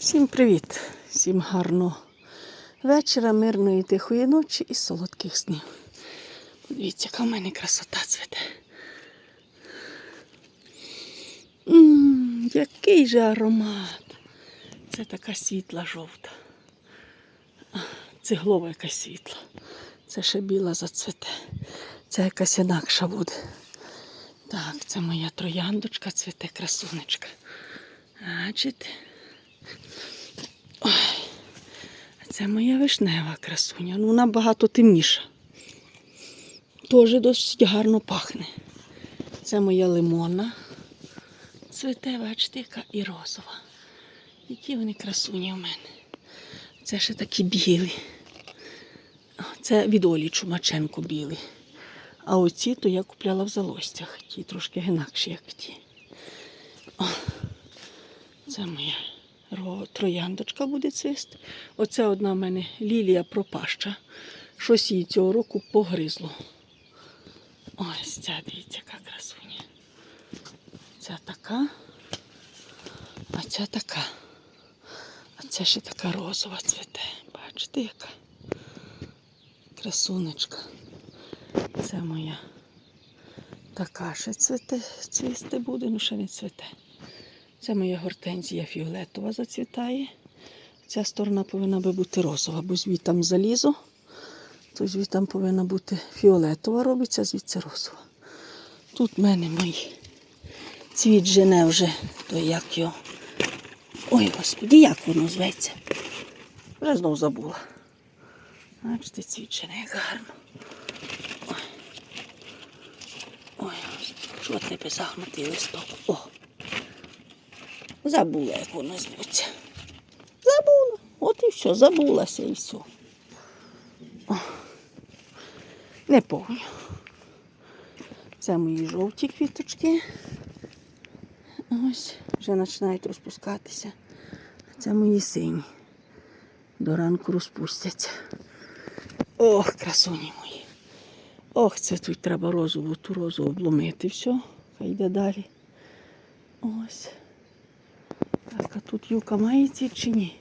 Всім привіт! Всім гарного вечора, мирної тихої ночі і солодких снів. Подивіться, яка в мене красота цвіте. Ммм, який же аромат. Це така світла жовта. Цеглова якась світла. Це ще біла зацвіте. Це якась інакша буде. Так, це моя трояндочка, цвіте красунечка. Бачите? Ой, це моя вишнева красуня. Ну, вона багато темніша. Теж досить гарно пахне. Це моя лимонна. Цвіте, бачите, яка і розова. Які вони красуні в мене. Це ще такі білі. Це від Олі Чумаченко білі. А оці то я купляла в залостях. Ті трошки інакші, як ті. О, це моя трояндочка буде цвісти. Оце одна в мене лілія пропаща. Щось її цього року погризло. Ось ця, дивіться, яка красуня. Ця така, а ця така. А ця ще така розова цвіте. Бачите, яка красунечка. Це моя така ще цвіте, цвісти буде, ну ще не цвіте. Це моя гортензія фіолетова зацвітає. Ця сторона повинна би бути розова, бо звідтам залізо, то звідтам повинна бути фіолетова робиться, звідси розова. Тут в мене мої цвіт жене вже, то як його. Ой, господі, як воно зветься? Вже знов забула. Бачите, цвіт жене гарно. Ой, Ой, що тебе загнутий листок. О! Забула, як воно зветься. Забула. От і все, забулася і все. О. Не помню. Це мої жовті квіточки. Ось, вже починають розпускатися. Це мої сині. До ранку розпустяться. Ох, красуні мої. Ох, це тут треба розову, ту розу обломити. Все, хай йде далі. Ось. Тут юка має цвіт чи ні?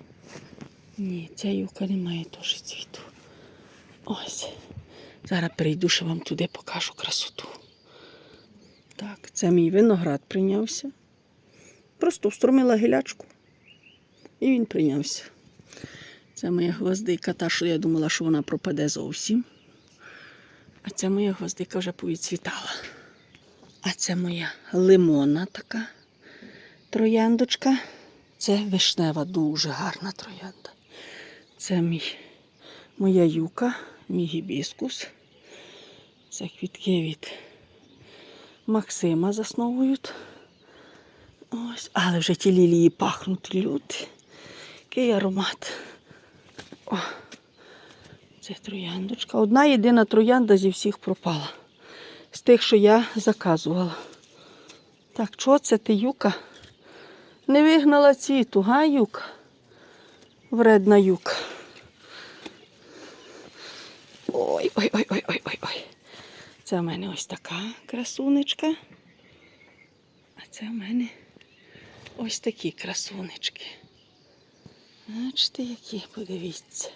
Ні, ця юка не має теж цвіту. Ось. Зараз перейду, ще вам туди покажу красоту. Так, це мій виноград прийнявся. Просто встромила гілячку. І він прийнявся. Це моя гвоздика, та, що я думала, що вона пропаде зовсім. А це моя гвоздика вже повідцвітала. А це моя лимонна така трояндочка. Це вишнева, дуже гарна троянда. Це мій, моя юка, мій гібіскус. Це квітки від Максима засновують. Ось, але вже ті лілії пахнуть люди. Який аромат. О, це трояндочка. Одна єдина троянда зі всіх пропала. З тих, що я заказувала. Так, чого це ти, Юка? Не вигнала цвіту, га, Юка? Вредна юка. Ой, ой, ой, ой, ой, ой, ой. Це в мене ось така красунечка. А це в мене ось такі красунечки. Бачите, які, подивіться.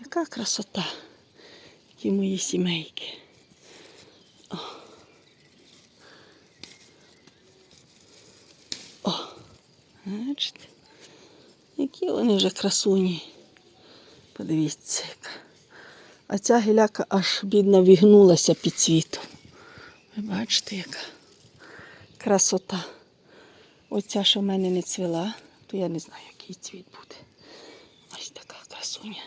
Яка красота. Які мої сімейки. Бачите? Які вони вже красуні. Подивіться, яка. А ця гіляка аж бідно вігнулася під цвітом. Ви бачите, яка красота. Оця, що в мене не цвіла, то я не знаю, який цвіт буде. Ось така красуня.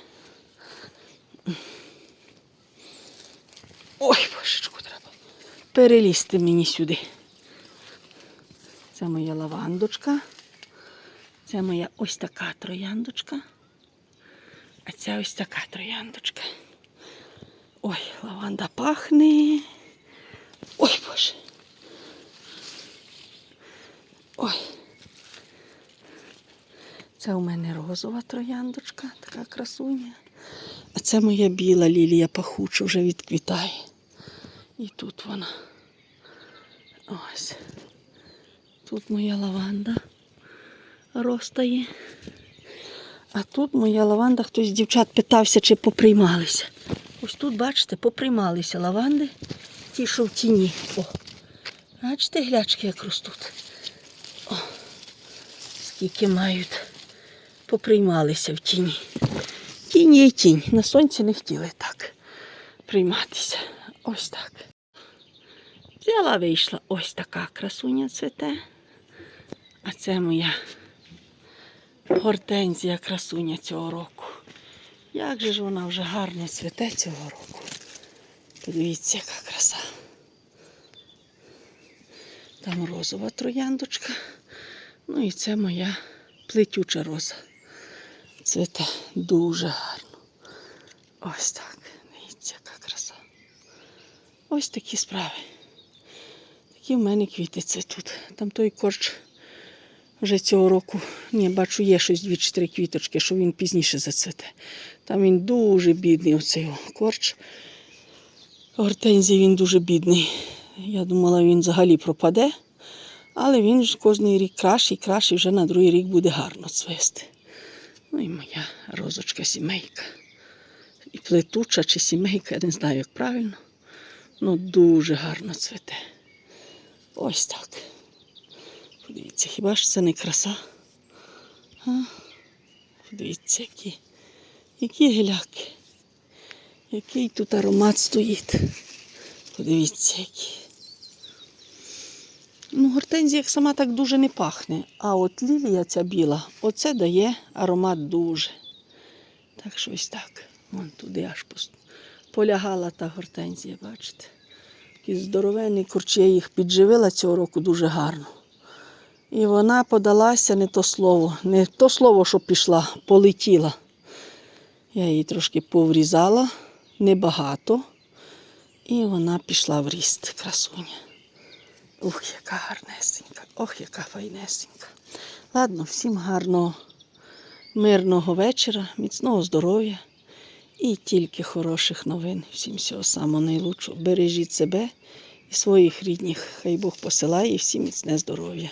Ой, божечку, треба перелізти мені сюди. Це моя лавандочка. Це моя ось така трояндочка. А це ось така трояндочка. Ой, лаванда пахне. Ой, боже. Ой. Це у мене розова трояндочка, така красуня. А це моя біла лілія пахуча вже відквітає. І тут вона. Ось. Тут моя лаванда. Ростає. А тут моя лаванда, хтось з дівчат питався, чи поприймалися. Ось тут, бачите, поприймалися лаванди, ті, що в тіні. О, бачите, глячки, як ростуть. О, скільки мають, поприймалися в тіні. Тінь є тінь. На сонці не хотіли так прийматися. Ось так. Взяла, вийшла ось така красуня цвете. А це моя гортензія красуня цього року. Як же ж вона вже гарно цвете цього року. Подивіться, яка краса. Там розова трояндочка. Ну і це моя плетюча роза. Цвете дуже гарно. Ось так. Дивіться, яка краса. Ось такі справи. Такі в мене квіти цвітуть. Там той корч вже цього року, ні, бачу, є щось дві-чотири квіточки, що він пізніше зацвете. Там він дуже бідний, оцей корч. Гортензій він дуже бідний. Я думала, він взагалі пропаде, але він ж кожен рік краще і краще, вже на другий рік буде гарно цвести. Ну і моя розочка сімейка. І плетуча чи сімейка, я не знаю, як правильно. Ну дуже гарно цвете. Ось так. Подивіться, хіба ж це не краса? А? Подивіться, які, які гіляки. Який тут аромат стоїть. Подивіться, які. Ну, гортензія сама так дуже не пахне. А от лілія ця біла, оце дає аромат дуже. Так що ось так. Вон туди аж полягала та гортензія, бачите? Такі здоровенні курчі, я їх підживила цього року дуже гарно. І вона подалася не то слово, не то слово, що пішла, полетіла. Я її трошки поврізала, небагато. І вона пішла в ріст, красуня. Ух, яка гарнесенька, ох, яка файнесенька. Ладно, всім гарного, мирного вечора, міцного здоров'я і тільки хороших новин. Всім всього самого найлучшого. Бережіть себе і своїх рідних. Хай Бог посилає і всім міцне здоров'я.